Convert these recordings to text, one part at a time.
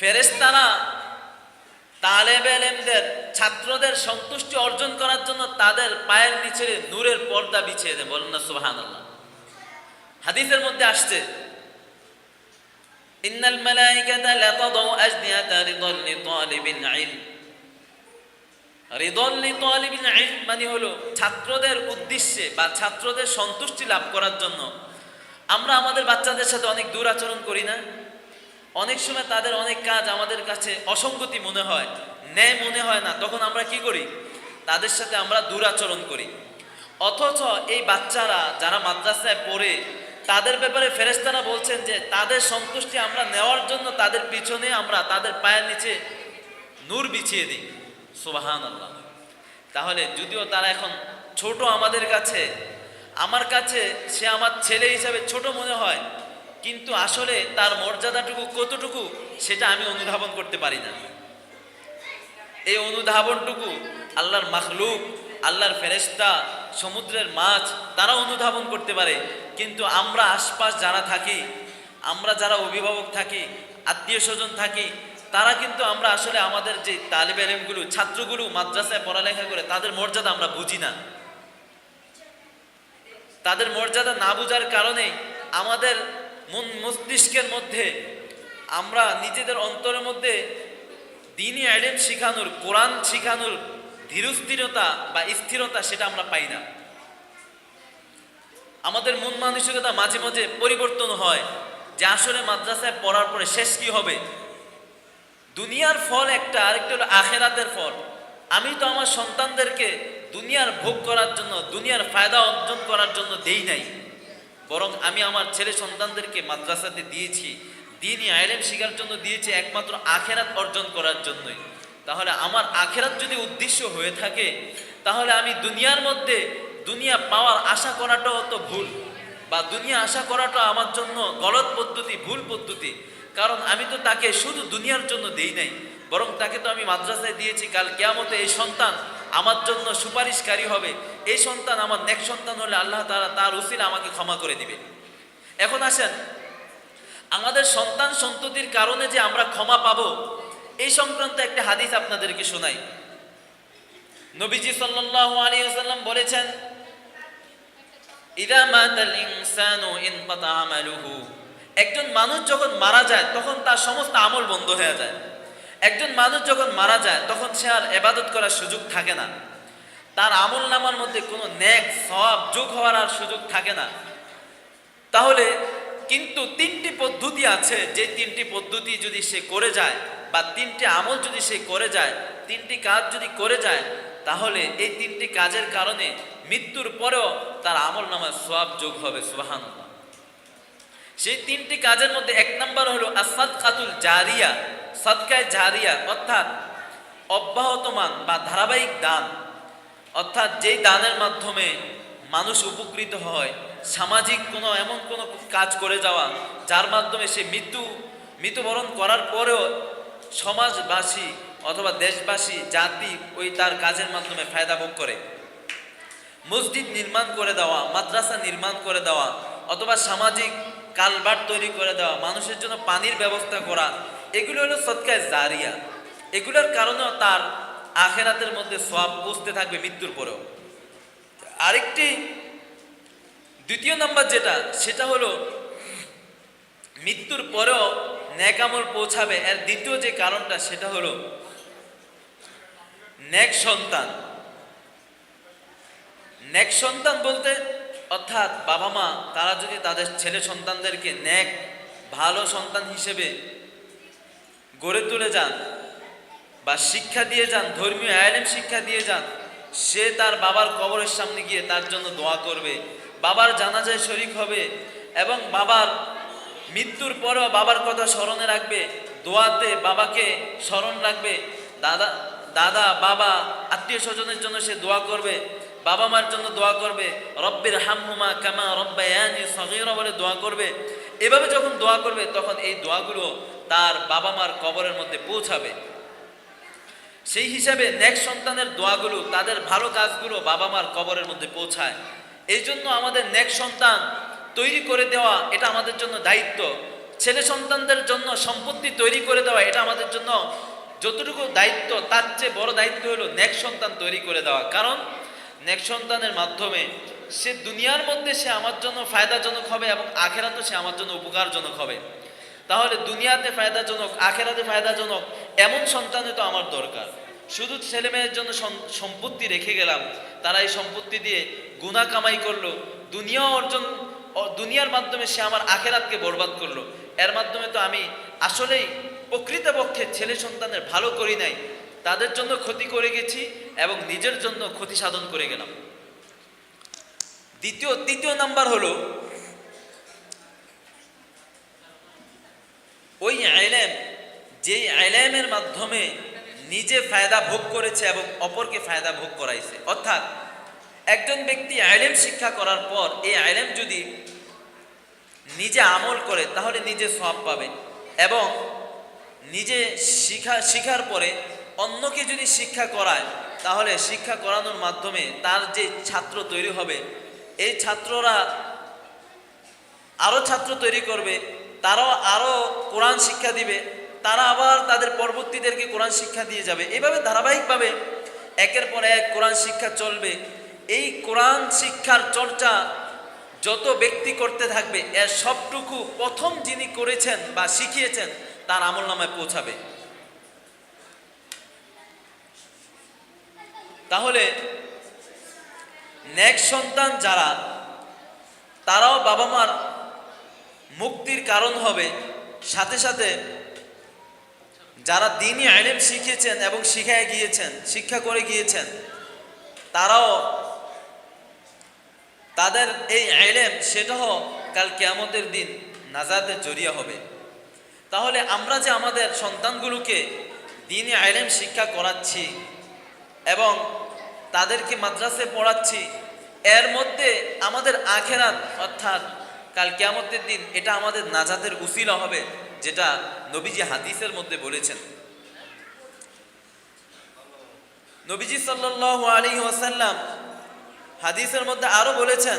ফেরেস্তারা তালেব এলেমদের ছাত্রদের সন্তুষ্টি অর্জন করার জন্য তাদের পায়ের নিচে নূরের পর্দা বিছিয়ে দেন বলেন না আল্লাহ হাদিসের মধ্যে আসছে, ইন্নাল মালাইকাতা লাতাদউ আজনিয়াতা রিদাল লিতালিবিল ইলম। রিদল লিতালিবিল ইলম মানে হলো ছাত্রদের উদ্দেশ্যে বা ছাত্রদের সন্তুষ্টি লাভ করার জন্য। আমরা আমাদের বাচ্চাদের সাথে অনেক দুরাচরণ করি না। অনেক সময় তাদের অনেক কাজ আমাদের কাছে অসঙ্গতি মনে হয়, ন্যায় মনে হয় না। তখন আমরা কি করি? তাদের সাথে আমরা দুরাচরণ করি। অথচ এই বাচ্চারা যারা মাদ্রাসায় পড়ে, তাদের ব্যাপারে ফেরেস্তারা বলছেন যে, তাদের সন্তুষ্টি আমরা নেওয়ার জন্য তাদের পিছনে আমরা তাদের পায়ের নিচে নূর বিছিয়ে দিই। সুবাহান আল্লাহ তাহলে যদিও তারা এখন ছোট আমাদের কাছে, আমার কাছে সে আমার ছেলে হিসাবে ছোট মনে হয় কিন্তু আসলে তার মর্যাদাটুকু কতটুকু, সেটা আমি অনুধাবন করতে পারি না। এই অনুধাবনটুকু আল্লাহর মাখলুক, আল্লাহর ফেরেস্তা সমুদ্রের মাছ তারা অনুধাবন করতে পারে। কিন্তু আমরা আশপাশ যারা থাকি, আমরা যারা অভিভাবক থাকি, আত্মীয় স্বজন থাকি, তারা কিন্তু আমরা আসলে আমাদের যে তালিব এলেমগুলো, ছাত্রগুলো মাদ্রাসায় পড়ালেখা করে, তাদের মর্যাদা আমরা বুঝি না। তাদের মর্যাদা না বোঝার কারণে আমাদের মন মস্তিষ্কের মধ্যে, আমরা নিজেদের অন্তরের মধ্যে দিনই আইডেন শিখানোর, কোরআন শিখানোর ধীরস্থিরতা বা স্থিরতা সেটা আমরা পাই না। আমাদের মন মানসিকতা মাঝে মাঝে পরিবর্তন হয় যে আসলে মাদ্রাসায় পড়ার পরে শেষ কি হবে? দুনিয়ার ফল একটা, আরেকটা হলো আখেরাতের ফল। আমি তো আমার সন্তানদেরকে দুনিয়ার ভোগ করার জন্য, দুনিয়ার ফায়দা অর্জন করার জন্য দেই নাই। বরং আমি আমার ছেলে সন্তানদেরকে মাদ্রাসাতে দিয়েছি। দিনই আইলেম শেখার জন্য দিয়েছি, একমাত্র আখেরাত অর্জন করার জন্যই। তাহলে আমার আখেরাত যদি উদ্দেশ্য হয়ে থাকে, তাহলে আমি দুনিয়ার মধ্যে দুনিয়া পাওয়ার আশা করাটাও তো ভুল বা দুনিয়া আশা করাটা আমার জন্য গলত পদ্ধতি, ভুল পদ্ধতি। কারণ আমি তো তাকে শুধু দুনিয়ার জন্য দেই নাই, বরং তাকে তো আমি মাদ্রাসায় দিয়েছি। কাল কেয়ামতে এই সন্তান আমার জন্য সুপারিশকারী হবে। এই সন্তান আমার নেক সন্তান হলে আল্লাহ তারা তার উসিল আমাকে ক্ষমা করে দিবে। এখন আসেন, আমাদের সন্তান সন্ততির কারণে যে আমরা ক্ষমা পাবো, এই সংক্রান্ত একটা হাদিস আপনাদেরকে শোনাই। নবীজি সাল্লাল্লাহু আলাইহি ওয়াসাল্লাম বলেছেন একজন মানুষ যখন মারা যায়, তখন তার সমস্ত আমল বন্ধ হয়ে যায়। একজন মানুষ যখন মারা যায়, তখন সে আর এবাদত করার সুযোগ থাকে না। তার আমল নামার মধ্যে কোনো ন্যাক সব যোগ হওয়ার আর সুযোগ থাকে না। তাহলে কিন্তু তিনটি পদ্ধতি আছে, যে তিনটি পদ্ধতি যদি সে করে যায় বা তিনটি আমল যদি সে করে যায়, তিনটি কাজ যদি করে যায়, তাহলে এই তিনটি কাজের কারণে মৃত্যুর পরেও তার আমল নামায় সব যোগ হবে সুবাহান সেই তিনটি কাজের মধ্যে এক নম্বর হলো আসাদ কাতুল জারিয়া। সদকায় জারিয়া অর্থাৎ অব্যাহতমান বা ধারাবাহিক দান। অর্থাৎ যেই দানের মাধ্যমে মানুষ উপকৃত হয়, সামাজিক কোনো, এমন কোনো কাজ করে যাওয়া, যার মাধ্যমে সে মৃত্যু, মৃত্যুবরণ করার পরেও সমাজবাসী অথবা দেশবাসী, জাতি ওই তার কাজের মাধ্যমে ফায়দা ভোগ করে। মসজিদ নির্মাণ করে দেওয়া, মাদ্রাসা নির্মাণ করে দেওয়া, অথবা সামাজিক কালভার্ট তৈরি করে দেওয়া, মানুষের জন্য পানির ব্যবস্থা করা, এগুলো হলো সৎকায় জারিয়া। এগুলোর কারণেও তার আখেরাতের মধ্যে সব বুঝতে থাকবে মৃত্যুর পরেও। আরেকটি, দ্বিতীয় নাম্বার যেটা, সেটা হলো, মৃত্যুর পরেও ন্যাকামল পৌঁছাবে। এর দ্বিতীয় যে কারণটা, সেটা হলো, ন্যাক সন্তান। ন্যাক সন্তান বলতে, অর্থাৎ বাবা মা, তারা যদি তাদের ছেলে সন্তানদেরকে ন্যাক, ভালো সন্তান হিসেবে গড়ে তুলে যান বা শিক্ষা দিয়ে যান, ধর্মীয় আইলেম শিক্ষা দিয়ে যান, সে তার বাবার কবরের সামনে গিয়ে তার জন্য দোয়া করবে। বাবার জানাজায় শরিক হবে এবং বাবার মৃত্যুর পরেও বাবার কথা স্মরণে রাখবে। দোয়াতে বাবাকে স্মরণ রাখবে। দাদা দাদা, বাবা, আত্মীয় স্বজনের জন্য সে দোয়া করবে। বাবা মার জন্য দোয়া করবে। রব্বির হামহুমা কামা রব্বায়ানি সগীরা বলে দোয়া করবে। এভাবে যখন দোয়া করবে, তখন এই দোয়াগুলো তার বাবা মার কবরের মধ্যে পৌঁছাবে। সেই হিসাবে নেক্সট সন্তানের দোয়াগুলো, তাদের ভালো কাজগুলো বাবা মার কবরের মধ্যে পৌঁছায়। এই জন্য আমাদের নেক্সট সন্তান তৈরি করে দেওয়া এটা আমাদের জন্য দায়িত্ব। ছেলে সন্তানদের জন্য সম্পত্তি তৈরি করে দেওয়া এটা আমাদের জন্য যতটুকু দায়িত্ব, তার চেয়ে বড় দায়িত্ব হলো নেক সন্তান তৈরি করে দেওয়া। কারণ নেক সন্তানের মাধ্যমে সে দুনিয়ার মধ্যে সে আমার জন্য ফায়দাজনক হবে এবং আখেরাতে সে আমার জন্য উপকারজনক হবে। তাহলে দুনিয়াতে ফায়দাজনক, আখেরাতে ফায়দাজনক, এমন সন্তানই তো আমার দরকার। শুধু ছেলে মেয়ের জন্য সম্পত্তি রেখে গেলাম, তারা এই সম্পত্তি দিয়ে গুণা কামাই করল, দুনিয়া অর্জন দুনিয়ার মাধ্যমে সে আমার আখেরাতকে বরবাদ করল। এর মাধ্যমে তো আমি আসলেই প্রকৃতপক্ষে ছেলে সন্তানের ভালো করি নাই, তাদের জন্য ক্ষতি করে গেছি এবং নিজের জন্য ক্ষতি সাধন করে গেলাম। দ্বিতীয়, তৃতীয় নাম্বার হলো ওই আইলেম যেই আইলেমের মাধ্যমে নিজে ফায়দা ভোগ করেছে এবং অপরকে ফায়দা ভোগ করাইছে। অর্থাৎ, একজন ব্যক্তি আইলেম শিক্ষা করার পর এই আইলেম যদি নিজে আমল করে, তাহলে নিজে সব পাবে এবং নিজে শিখা, শিখার পরে অন্যকে যদি শিক্ষা করায়, তাহলে শিক্ষা করানোর মাধ্যমে তার যে ছাত্র তৈরি হবে, এই ছাত্ররা আরও ছাত্র তৈরি করবে তারাও আরও কোরআন শিক্ষা দিবে, তারা আবার তাদের পরবর্তীদেরকে কোরআন শিক্ষা দিয়ে যাবে। এভাবে ধারাবাহিকভাবে একের পর এক কোরআন শিক্ষা চলবে। এই কোরআন শিক্ষার চর্চা যত ব্যক্তি করতে থাকবে এর সবটুকু প্রথম যিনি করেছেন বা শিখিয়েছেন, তার আমল নামায় পৌঁছাবে। তাহলে নেক্সট সন্তান যারা, তারাও বাবা মার মুক্তির কারণ হবে। সাথে সাথে যারা দিনই আইলেম শিখিয়েছেন এবং শিখায় গিয়েছেন, শিক্ষা করে গিয়েছেন, তারাও তাদের এই আইলেম, সেটাও কাল কেয়ামতের দিন নাজাদের জড়িয়ে হবে। তাহলে আমরা যে আমাদের সন্তানগুলোকে দিনই আইলেম শিক্ষা করাচ্ছি এবং তাদেরকে মাদ্রাসে পড়াচ্ছি, এর মধ্যে আমাদের আখেরাত, অর্থাৎ কাল কেয়ামতের দিন এটা আমাদের নাজাতের উসিলা হবে, যেটা নবীজি হাদিসের মধ্যে বলেছেন। নবীজি সাল্লাল্লাহু আলাইহি ওয়াসাল্লাম হাদিসের মধ্যে আরও বলেছেন,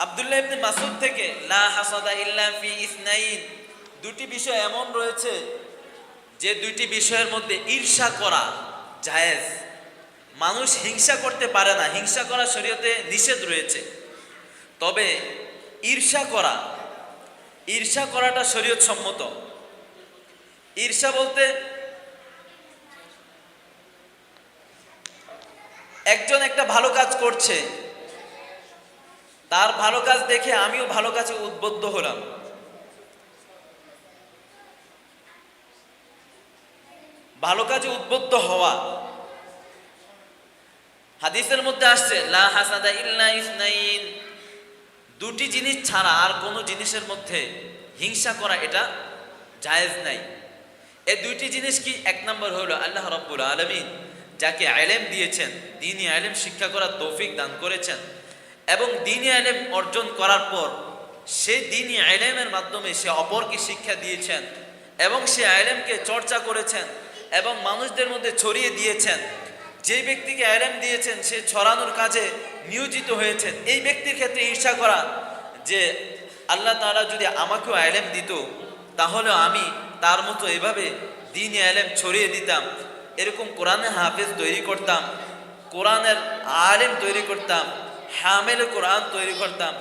আব্দুল্লাহ ইবনে মাসুদ থেকে, লা হাসাদা ইল্লা ফি ইসনাইন, দুটি বিষয় এমন রয়েছে যে দুইটি বিষয়ের মধ্যে ঈর্ষা করা জায়েজ। মানুষ হিংসা করতে পারে না, হিংসা করা শরীয়তে নিষেধ রয়েছে। তবে ঈর্ষা করা, ঈর্ষা করাটা শরীয়ত সম্মত ঈর্ষা বলতে একজন একটা ভালো কাজ করছে, তার ভালো কাজ দেখে আমিও ভালো কাজে উদ্বুদ্ধ হলাম। ভালো কাজে উদ্বুদ্ধ হওয়া। হাদিসের মধ্যে আসছে, লা হাসাদা ইল্লা ইসনাইন। দুটি জিনিস ছাড়া আর কোনো জিনিসের মধ্যে হিংসা করা এটা জায়েজ নাই। এই দুইটি জিনিস কি এক নম্বর হলো আল্লাহ রব্বুল আলমিন যাকে আলেম দিয়েছেন দিনই আলেম শিক্ষা করার তৌফিক দান করেছেন এবং দিনই আলেম অর্জন করার পর সে দিনই আলেমের মাধ্যমে সে অপরকে শিক্ষা দিয়েছেন এবং সে আলেমকে চর্চা করেছেন এবং মানুষদের মধ্যে ছড়িয়ে দিয়েছেন। যে ব্যক্তিকে আলেম দিয়েছেন, সে ছড়ানোর কাজে নিয়োজিত হয়েছেন। এই ব্যক্তির ক্ষেত্রে ঈর্ষা করা যে আল্লাহ তাআলা যদি আমাকেও আলেম দিত, তাহলে আমি তার মতো এভাবে দিন আলেম ছড়িয়ে দিতাম। এরকম কোরআনের হাফেজ তৈরি করতাম, কোরআনের আলেম তৈরি করতাম, হামেলে কোরআন তৈরি করতাম,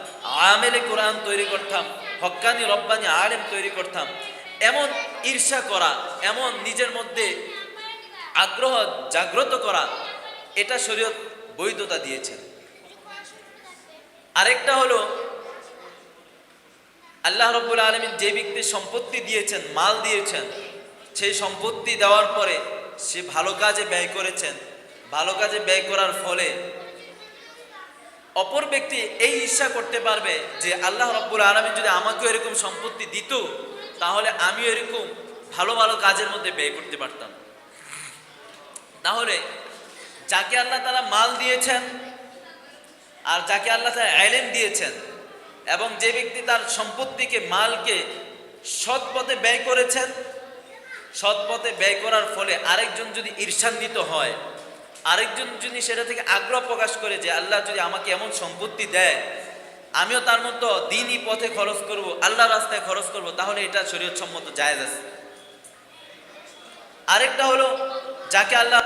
আমেলে কোরআন তৈরি করতাম, হক্কানি রব্বানি আলেম তৈরি করতাম। এমন ঈর্ষা করা, এমন নিজের মধ্যে আগ্রহ জাগ্রত করা, এটা শরীয়ত বৈধতা দিয়েছেন আরেকটা হলো, আল্লাহ রব্বুল আলমিন যে ব্যক্তি সম্পত্তি দিয়েছেন, মাল দিয়েছেন, সেই সম্পত্তি দেওয়ার পরে সে ভালো কাজে ব্যয় করেছেন। ভালো কাজে ব্যয় করার ফলে অপর ব্যক্তি এই ইচ্ছা করতে পারবে যে আল্লাহ রব্বুল আলমিন যদি আমাকেও এরকম সম্পত্তি দিত, তাহলে আমিও এরকম ভালো ভালো কাজের মধ্যে ব্যয় করতে পারতাম। তাহলে যাকে আল্লাহ তারা মাল দিয়েছেন আর যাকে আল্লাহ তারা আইলেম দিয়েছেন এবং যে ব্যক্তি তার সম্পত্তিকে, মালকে সৎ পথে ব্যয় করেছেন, সৎ পথে ব্যয় করার ফলে আরেকজন যদি ঈর্ষান্বিত হয়, আরেকজন যদি সেটা থেকে আগ্রহ প্রকাশ করে যে আল্লাহ যদি আমাকে এমন সম্পত্তি দেয়, আমিও তার মতো দিনই পথে খরচ করব আল্লাহ রাস্তায় খরচ করব, তাহলে এটা শরীয়ত সম্মত জায়েজ আছে। আরেকটা হলো যাকে আল্লাহ